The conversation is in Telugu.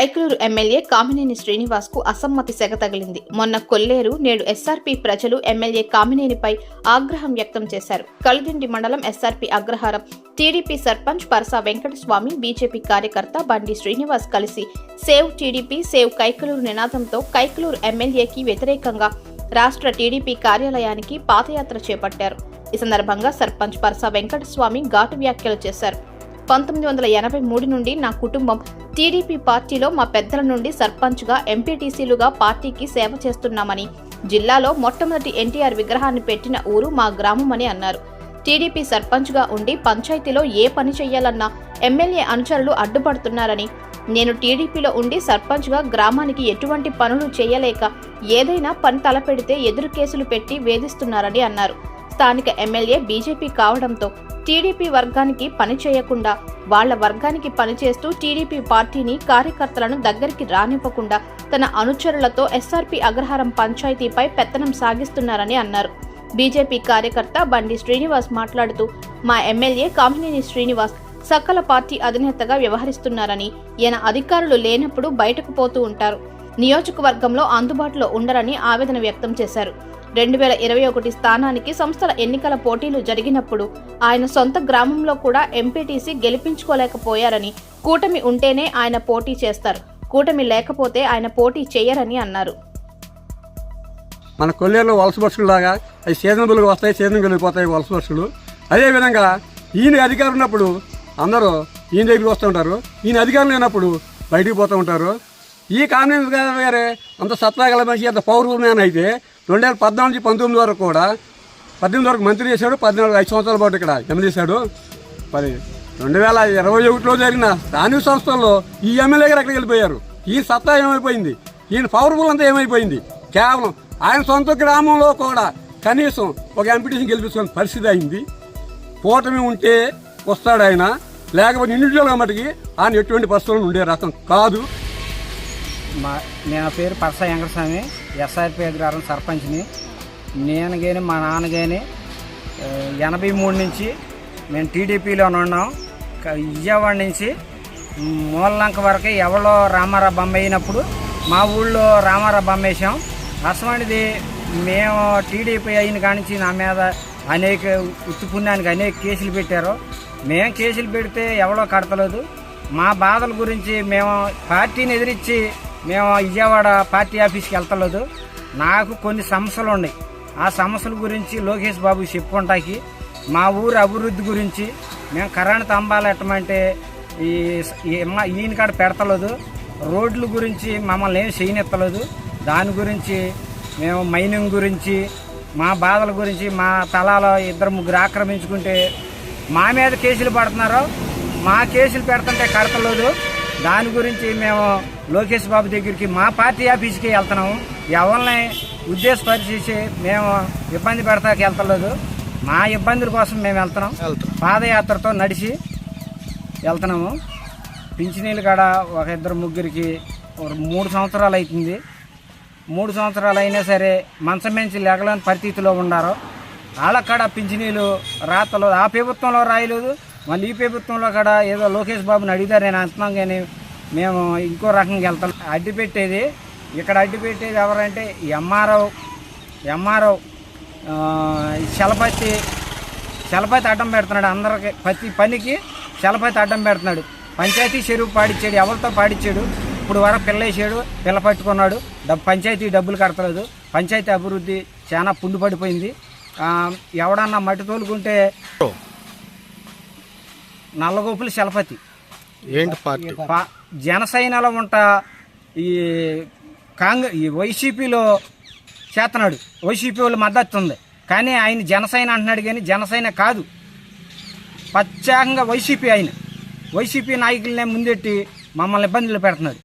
కైకలూరు ఎమ్మెల్యే కామినేని శ్రీనివాస్కు అసమ్మతి సెగ తగిలింది. మొన్న కొల్లేరు నేడు ఎస్ఆర్పీ ప్రజలు ఎమ్మెల్యే కామినేనిపై ఆగ్రహం వ్యక్తం చేశారు. కలిదిండి మండలం SRP Agraharam TDP sarpanch Parasa Venkataswamy BJP కార్యకర్త బండి శ్రీనివాస్ కలిసి సేవ్ టీడీపీ సేవ్ కైకలూరు నినాదంతో కైకలూరు ఎమ్మెల్యేకి వ్యతిరేకంగా రాష్ట్ర టీడీపీ కార్యాలయానికి పాదయాత్ర చేపట్టారు. ఈ సందర్భంగా సర్పంచ్ పరసా వెంకటస్వామి ఘాటు వ్యాఖ్యలు చేశారు. పంతొమ్మిది వందల ఎనభై మూడు నుండి నా కుటుంబం టీడీపీ పార్టీలో మా పెద్దల నుండి సర్పంచ్గా ఎంపీటీసీలుగా పార్టీకి సేవ చేస్తున్నామని జిల్లాలో మొట్టమొదటి ఎన్టీఆర్ విగ్రహాన్ని పెట్టిన ఊరు మా గ్రామమని అన్నారు. టీడీపీ సర్పంచ్గా ఉండి పంచాయతీలో ఏ పని చేయాలన్నా ఎమ్మెల్యే అనుచరులు అడ్డుపడుతున్నారని నేను టీడీపీలో ఉండి సర్పంచ్గా గ్రామానికి ఎటువంటి పనులు చేయలేక ఏదైనా పని తలపెడితే ఎదురు కేసులు పెట్టి వేధిస్తున్నారని అన్నారు. స్థానిక ఎమ్మెల్యే బీజేపీ కావడంతో టీడీపీ వర్గానికి పని చేయకుండా వాళ్ళ వర్గానికి పనిచేస్తూ టీడీపీ పార్టీని కార్యకర్తలను దగ్గరికి రానివ్వకుండా తన అనుచరులతో ఎస్ఆర్పీ అగ్రహారం పంచాయతీపై పెత్తనం సాగిస్తున్నారని అన్నారు. బీజేపీ కార్యకర్త బండి శ్రీనివాస్ మాట్లాడుతూ మా ఎమ్మెల్యే కామినేని శ్రీనివాస్ సకల పార్టీ అధినేతగా వ్యవహరిస్తున్నారని ఈయన అధికారులు లేనప్పుడు బయటకు పోతూ ఉంటారు. నియోజకవర్గంలో అందుబాటులో ఉండరని ఆవేదన వ్యక్తం చేశారు. రెండు వేల ఇరవై ఒకటి స్థానానికి సంస్థల ఎన్నికల పోటీలు జరిగినప్పుడు ఆయన సొంత గ్రామంలో కూడా ఎంపీటీసీ గెలిపించుకోలేకపోయారని కూటమి ఉంటేనే ఆయన పోటీ చేస్తారు. కూటమి లేకపోతే ఆయన పోటీ చేయరని అన్నారు. మన కొల్లేరులో వలస బస్సులు లాగా అవి సీజనబుల్గా వస్తాయి సీజన్ వెళ్ళిపోతాయి వలస బస్సులు అదేవిధంగా ఈయన అధికారం ఉన్నప్పుడు అందరూ ఈయన దగ్గరికి వస్తూ ఉంటారు. ఈయన అధికారం లేనప్పుడు బయటికి పోతూ ఉంటారు. ఈ కాంగ్రెస్ గారు గారే అంత సత్తాగల మనిషి అంత పౌరులు అయితే రెండు వేల పద్నాలుగు నుంచి పంతొమ్మిది వరకు కూడా పద్దెనిమిది వరకు మంత్రి చేశాడు పద్నాలుగు ఐదు సంవత్సరాల పాటు ఇక్కడ ఎమ్మెల్యే చేశాడు. మరి రెండు వేల ఇరవై ఒకటిలో జరిగిన స్థానిక సంస్థల్లో ఈ ఎమ్మెల్యే గారు ఎక్కడికి వెళ్ళిపోయారు? ఈ సత్తా ఏమైపోయింది? ఈయన పవర్ఫుల్ అంతా ఏమైపోయింది? కేవలం ఆయన సొంత గ్రామంలో కూడా కనీసం ఒక ఎంపిటీషన్ గెలిపించుకునే పరిస్థితి అయింది. కూటమి ఉంటే వస్తాడు ఆయన. లేకపోతే ఇండివిజువల్గా మటుకి ఆయన ఎటువంటి పరిస్థితుల్లో ఉండే రకం కాదు. మా నా పేరు పరస వెంకటస్వామి. ఎస్ఆర్పి అగ్రహారం సర్పంచ్ని నేను కానీ మా నాన్న కానీ ఎనభై మూడు నుంచి మేము టీడీపీలో ఉన్నాం. విజయవాడ నుంచి మూలంక వరకు ఎవరో రామారావు బొమ్మ అయినప్పుడు మా ఊళ్ళో రామారావు బొమ్మ వేసాం. అసమానిది మేము టీడీపీ అయిన కానించి నా మీద అనేక ఉత్తి పుణ్యానికి అనేక కేసులు పెట్టారు. మేము కేసులు పెడితే ఎవరో కడతలేదు. మా బాధల గురించి మేము పార్టీని ఎదిరించి మేము విజయవాడ పార్టీ ఆఫీస్కి వెళ్తలేదు. నాకు కొన్ని సమస్యలు ఉన్నాయి. ఆ సమస్యల గురించి లోకేష్ బాబు చెప్పుకుంటాకి మా ఊరు అభివృద్ధి గురించి మేము కరెంట్ తంబాలు ఎట్టమంటే ఈ మా ఈయన కాడ పెడతలేదు. రోడ్ల గురించి మమ్మల్ని ఏం చేయనెత్తలేదు. దాని గురించి మేము మైనింగ్ గురించి మా బాధల గురించి మా తలాలో ఇద్దరు ముగ్గురు ఆక్రమించుకుంటే మా మీద కేసులు పడుతున్నారు మా కేసులు పెడుతుంటే కడతలేదు. దాని గురించి మేము లోకేష్ బాబు దగ్గరికి మా పార్టీ ఆఫీస్కి వెళ్తున్నాము. ఎవరిని ఉద్దేశపరిచేసి మేము ఇబ్బంది పెడతాకి వెళ్తలేదు. మా ఇబ్బందుల కోసం మేము వెళ్తున్నాం. పాదయాత్రతో నడిచి వెళ్తున్నాము. పింఛనీళ్ళు కాడ ఒక ఇద్దరు ముగ్గురికి ఒక మూడు సంవత్సరాలు అవుతుంది మూడు సంవత్సరాలు అయినా సరే మంచం మించి లెగలేని పరిస్థితిలో ఉన్నారు. వాళ్ళక్కడ పింఛనీలు రాతలు ఆ ప్రభుత్వంలో రాయలేదు. మళ్ళీ ఈ ప్రభుత్వంలో కూడా ఏదో లోకేష్ బాబుని అడిగారు నేను అంటున్నాం కానీ మేము ఇంకో రకంగా వెళ్తాం. అడ్డు పెట్టేది ఇక్కడ అడ్డు పెట్టేది ఎవరంటే ఎంఆర్ఓ ఎంఆర్ఓ చలపతి చలపతి అడ్డం పెడుతున్నాడు అందరికి ప్రతి పనికి చలపతి అడ్డం పెడుతున్నాడు. పంచాయతీ చెరువు పాడిచ్చాడు ఎవరితో పాడిచ్చాడు? ఇప్పుడు వరకు పిల్లేసాడు పిల్ల పట్టుకున్నాడు డబ్బు పంచాయతీ డబ్బులు కడతలేదు. పంచాయతీ అభివృద్ధి చాలా పుండు పడిపోయింది ఎవడన్నా మట్టి తోలుకుంటే నల్లగోపులు చలపతి ఏంటి పార్టీ? జనసేనలో ఉంట ఈ కాంగ్రెస్ ఈ వైసీపీలో చేస్తున్నాడు వైసీపీ వాళ్ళు మద్దతు ఉంది. కానీ ఆయన జనసేన అంటున్నాడు కానీ జనసేన కాదు. ప్రత్యేకంగా వైసీపీ ఆయన. వైసీపీ నాయకులనే ముందెట్టి మమ్మల్ని ఇబ్బందులు పెడుతున్నాడు.